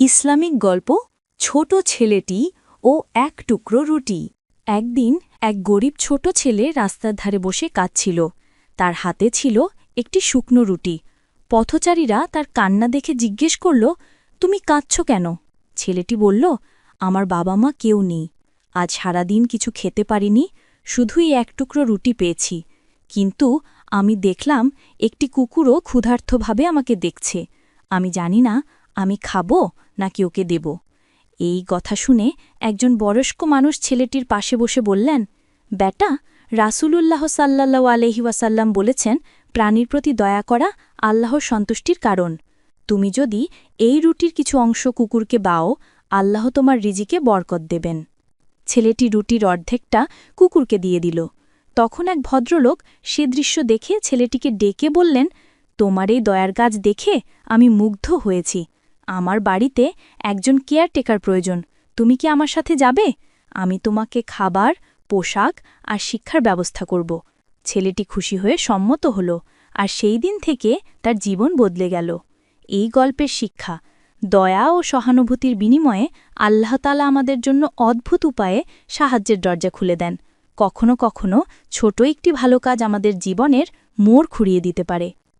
Islamic গল্প, ছোট ছেলেটি ও এক টুকরো রুটি। একদিন এক গরিব ছোট ছেলে রাস্তার ধারে বসে কাঁদছিল। তার হাতে ছিল একটি শুকনো রুটি। পথচারীরা তার কান্না দেখে জিজ্ঞেস করল, তুমি কাঁদছ কেন? ছেলেটি বলল, আমার বাবা মা কেউ নেই। আজ সারাদিন কিছু খেতে পারিনি, শুধুই এক টুকরো রুটি পেয়েছি। কিন্তু আমি দেখলাম একটি কুকুরও ক্ষুধার্থভাবে আমাকে দেখছে। আমি জানি না আমি খাব নাকি ওকে দেব? এই কথা শুনে একজন বয়স্ক মানুষ ছেলেটির পাশে বসে বললেন, বেটা, রাসূলুল্লাহ সাল্লাল্লাহু আলহি ওয়াসাল্লাম বলেছেন, প্রাণীর প্রতি দয়া করা আল্লাহর সন্তুষ্টির কারণ। তুমি যদি এই রুটির কিছু অংশ কুকুরকে বাও আল্লাহ তোমার রিজিকে বরকত দেবেন। ছেলেটি রুটির অর্ধেকটা কুকুরকে দিয়ে দিল। তখন এক ভদ্রলোক সে দৃশ্য দেখে ছেলেটিকে ডেকে বললেন, তোমার এই দয়ার কাজ দেখে আমি মুগ্ধ হয়েছি। আমার বাড়িতে একজন কেয়ারটেকার প্রয়োজন। তুমি কি আমার সাথে যাবে? আমি তোমাকে খাবার, পোশাক আর শিক্ষার ব্যবস্থা করব। ছেলেটি খুশি হয়ে সম্মত হল, আর সেই দিন থেকে তার জীবন বদলে গেল। এই গল্পের শিক্ষা, দয়া ও সহানুভূতির বিনিময়ে আল্লাহতালা আমাদের জন্য অদ্ভুত উপায়ে সাহায্যের দরজা খুলে দেন। কখনো কখনো ছোট একটি ভালো কাজ আমাদের জীবনের মোড় খুঁড়িয়ে দিতে পারে।